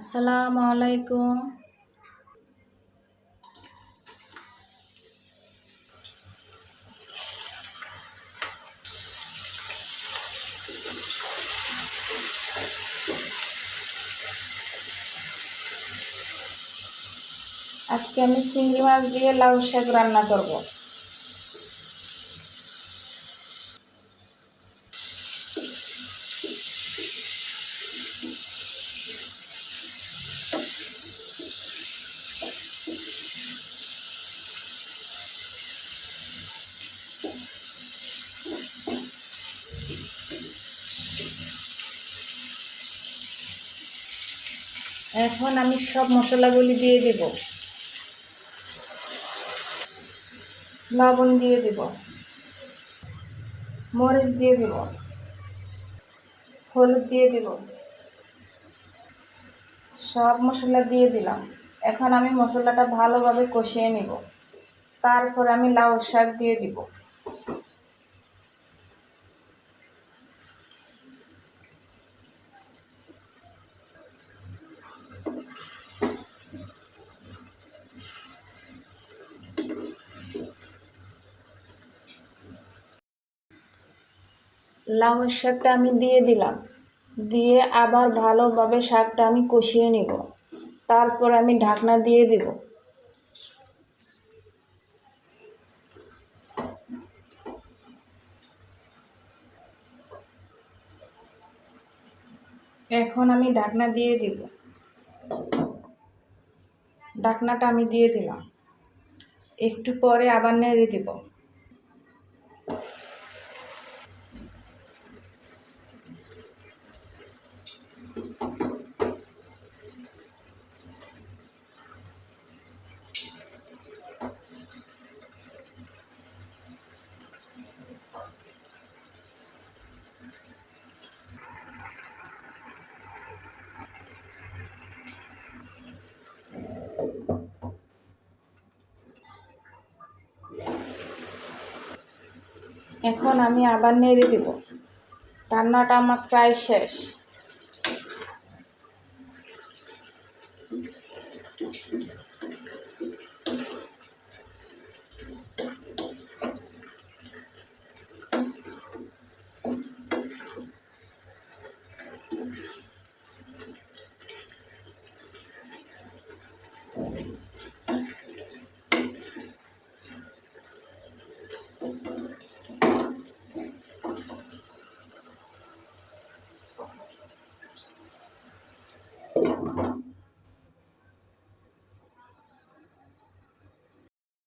আসসালামু আলাইকুম। আজকে আমি চিংড়ি মাছ দিয়ে লাউ শাক রান্না করব। এখন আমি সব মশলাগুলি দিয়ে দেব। লবণ দিয়ে দেব। মরিচ দিয়ে দেব। হলুদ দিয়ে দেব। সব মশলা দিয়ে দিলাম। এখন আমি মশলাটা ভালোভাবে কষিয়ে নেব। তারপর আমি লাউ শাক দিয়ে দিব। লাউ শাকটা আমি দিয়ে দিলাম। দিয়ে আবার ভালোভাবে শাকটা আমি কষিয়ে নিব। তারপর আমি ঢাকনা দিয়ে দিব। এখন আমি ঢাকনা দিয়ে দিব। ঢাকনাটা আমি দিয়ে দিলাম। একটু পরে আবার নেড়ে দিব। এখন আমি আবার নেড়ে দেব। রান্নাটা আমার প্রায় শেষ।